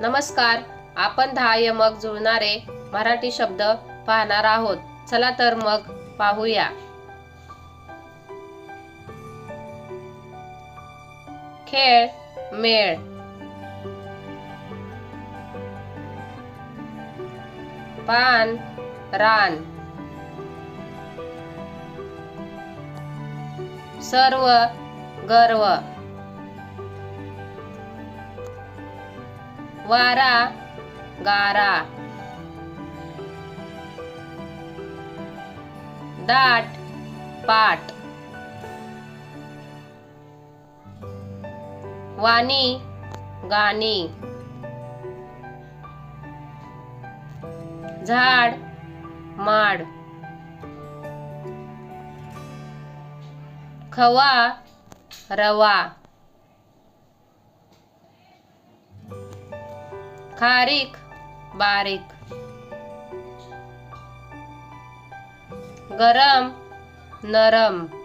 नमस्कार. आपण दहा यमक जुळणारे मराठी शब्द पाहणार आहोत. चला तर मग पाहूया. खेळ मेळ. पान रान. सर्व गर्व. वारा गारा. दाट पाट. वाणी गाणी. झाड माड. खवा रवा. खारीक बारीक. गरम नरम.